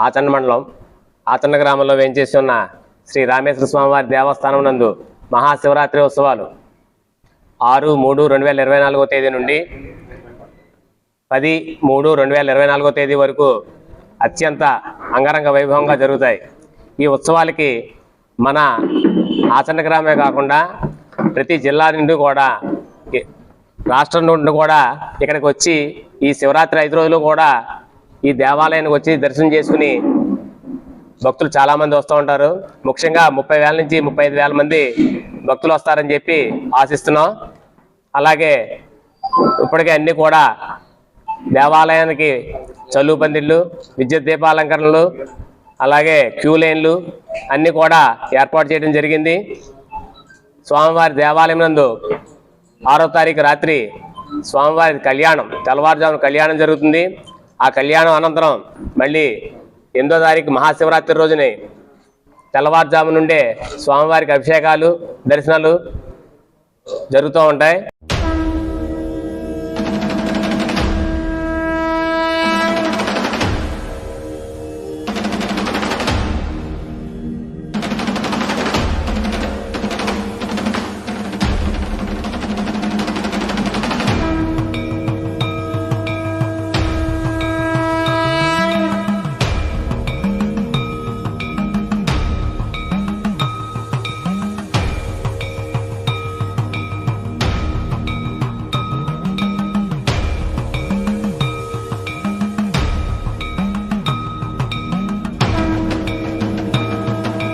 ఆచండ మండలం ఆచండ గ్రామంలో వేయించేసి ఉన్న శ్రీ రామేశ్వర స్వామివారి దేవస్థానం నందు మహాశివరాత్రి ఉత్సవాలు ఆరు మూడు రెండు వేల ఇరవై నాలుగో తేదీ నుండి పది మూడు రెండు వేల ఇరవై నాలుగో తేదీ వరకు అత్యంత అంగరంగ వైభవంగా జరుగుతాయి. ఈ ఉత్సవాలకి మన ఆచండ గ్రామే కాకుండా ప్రతి జిల్లా నుండి కూడా రాష్ట్రం నుండి కూడా ఇక్కడికి వచ్చి ఈ శివరాత్రి ఐదు రోజులు కూడా ఈ దేవాలయానికి వచ్చి దర్శనం చేసుకుని భక్తులు చాలామంది వస్తూ ఉంటారు. ముఖ్యంగా ముప్పై వేల నుంచి ముప్పై ఐదు వేల మంది భక్తులు వస్తారని చెప్పి ఆశిస్తున్నాం. అలాగే ఇప్పటికే అన్నీ కూడా దేవాలయానికి చలువు పందిళ్ళు విద్యుత్ దీపాలంకరణలు అలాగే క్యూ లైన్లు అన్నీ కూడా ఏర్పాటు చేయడం జరిగింది. స్వామివారి దేవాలయం నందు ఆరో తారీఖు రాత్రి స్వామివారి కళ్యాణం తెల్లవారుజామున కళ్యాణం జరుగుతుంది. ఆ కళ్యాణం అనంతరం మళ్ళీ ఎనిమిదో తారీఖు మహాశివరాత్రి రోజుని తెల్లవారుజాము నుండే స్వామివారికి అభిషేకాలు దర్శనాలు జరుగుతూ ఉంటాయి.